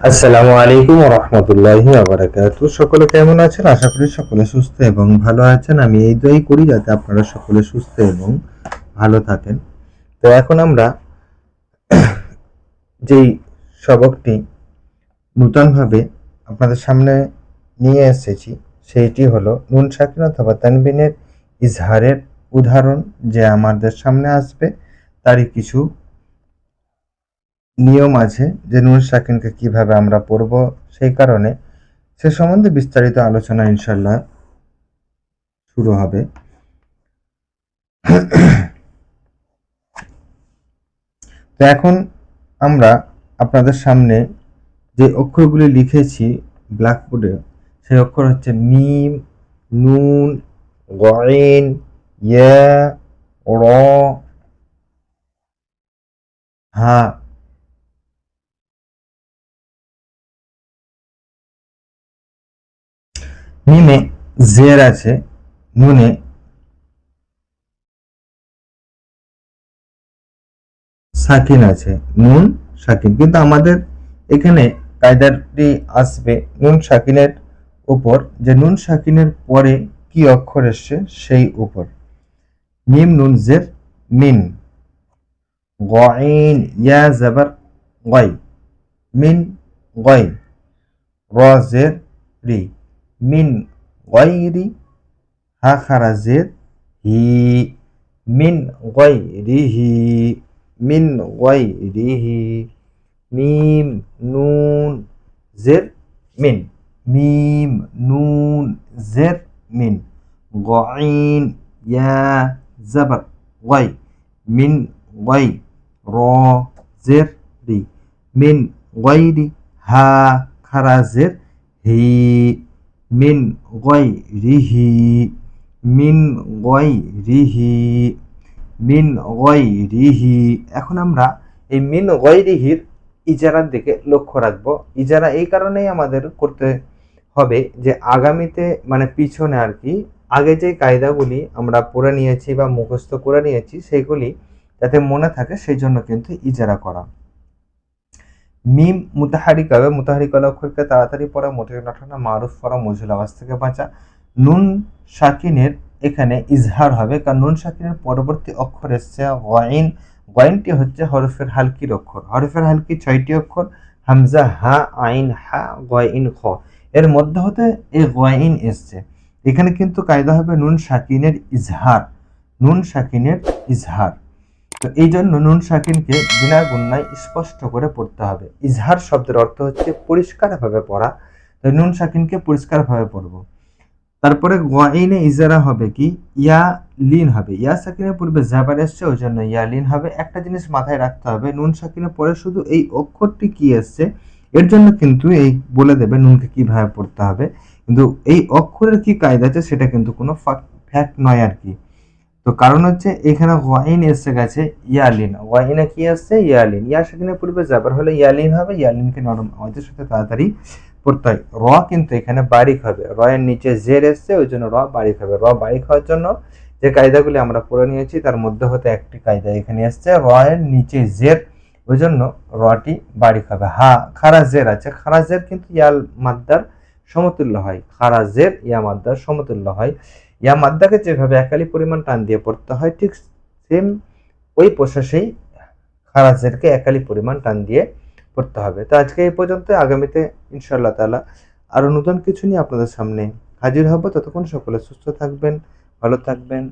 আসসালামু আলাইকুম রহমতুল্লাহি আবরাকাত সকলে কেমন আছেন? আশা করি সকলে সুস্থ এবং ভালো আছেন। আমি এই দোয়াই করি যাতে আপনারা সকলে সুস্থ এবং ভালো থাকেন। তো এখন আমরা যেই সবকটি নূতনভাবে আপনাদের সামনে নিয়ে এসেছি সেইটি হলো নুন সাকিন অথবা তানবিনের ইজহারের উদাহরণ যে আমাদের সামনে আসবে। তারই কিছু নিয়ম আছে যে নুন সাকিনকে কীভাবে আমরা পড়ব, সেই কারণে সে সম্বন্ধে বিস্তারিত আলোচনা ইনশাল্লাহ শুরু হবে। তো এখন আমরা আপনাদের সামনে যে অক্ষরগুলি লিখেছি ব্ল্যাকবোর্ডে, সেই অক্ষর হচ্ছে মিম, নুন, গয়েন, ইয়া, র, হা। মিমে জের আছে, নুনে সাকিন আছে। নুন, সাকিন। কিন্তু আমাদের এখানে কায়দাটি আসবে নুন, সাকিনের উপর। যে নুন, সাকিনের পরে কি অক্ষর এসছে? সেই উপর। মিম, নুন, জের, মিন। গইন ইয়া, জাবার মিন গই র, জের, রি। মিন গয়রি হা খারা জের হি মিন গয়রিহি মিন গয়রিহি মিম নুন জের মিন মিম নুন জের মিন গইন ইয়া জবর গয় মিন গয় র জের রি মিন গয়রি হা খারা জের হি মিন মিন গয়রিহি মিন গয়রিহি এখন আমরা এই মিন গয়রিহির ইজারার দিকে লক্ষ্য রাখব। ইজারা এই কারণেই আমাদের করতে হবে যে আগামীতে মানে পিছনে আর কি, আগে যে কায়দাগুলি আমরা পড়ে নিয়েছি বা মুখস্থ করে নিয়েছি সেগুলি যাতে মনে থাকে, সেই জন্য কিন্তু ইজারা করা। মিম মুতাহারিক হবে মুতাহারিক অক্ষরকে তাড়াতাড়ি পড়া মোটে নাঠানা, মারুফ পড়া, মজুল আওয়াজ থেকে বাঁচা। নুন শাকিনের এখানে ইজহার হবে, কারণ নুন শাকিনের পরবর্তী অক্ষর এসছে ওয়াইন ওয়াইনটি হচ্ছে হরফের হালকির অক্ষর। হরফের হালকি ছয়টি অক্ষর, হামজা, হা, আইন, হা গয়ইন খ। এর মধ্যে হতে এই গয়ইন এসছে। এখানে কিন্তু কায়দা হবে নুন শাকিনের ইজহার। নুন শাকিনের ইজহার। তো এই জন্য নুন শাকিনকে বিনা গুন্নায় স্পষ্ট করে পড়তে হবে। ইজহার শব্দের অর্থ হচ্ছে পরিষ্কারভাবে পড়া। তো নুন শাকিনকে পরিষ্কারভাবে পড়ব। তারপরে গোয়াইনে ইজারা হবে কি? ইয়া লিন হবে। ইয়া সাকিনের পূর্বে জাবার এসছে ওই জন্য ইয়া লিন হবে। একটা জিনিস মাথায় রাখতে হবে, নুন সাকিনের পরে শুধু এই অক্ষরটি কি এসছে, এর জন্য কিন্তু এই বলে দেবে নুনকে কীভাবে পড়তে হবে। কিন্তু এই অক্ষরের কি কায়দা আছে, সেটা কিন্তু কোনো ফ্যাক্ট নয় আর কি। তো কারণ হচ্ছে এখানে ওয়াইন এসে গেছে ইয়ালিন। ওয়াইনে কি আসছে? ইয়ালিন। ইয়া সেখানে পূর্বে যাবার হলে ইয়ালিন হবে, ইয়ালিনকে নরম আওয়াজের সাথে তাড়াতাড়ি পড়তে হয়। র কিন্তু এখানে বারিক হবে। র এর নিচে জের এসছে, ওই জন্য র বারিক হবে। র বারিক হওয়ার জন্য যে কায়দাগুলি আমরা পড়ে নিয়েছি, তার মধ্যে হতে একটি কায়দা এখানে এসছে র এর নিচে জের, ওই জন্য রটি বারিক হবে। হা, খারা জের আছে। খারা জের কিন্তু ইয়াল মাদ্দার সমতুল্য হয়। খারা জের, ইয়া মাদ্দার সমতুল্য হয়। ইয়া মাদ্দাকে যেভাবে একালি পরিমাণ টান দিয়ে পড়তে হয়, ঠিক সেম ওই প্রশ্বাসেই খারাজেরকে একালি পরিমাণ টান দিয়ে পড়তে হবে। তো আজকে এই পর্যন্ত আগামীতে ইনশাল্লাহ তালা আরও নতুন কিছু নিয়ে আপনাদের সামনে হাজির হব। ততক্ষণ সকলে সুস্থ থাকবেন, ভালো থাকবেন।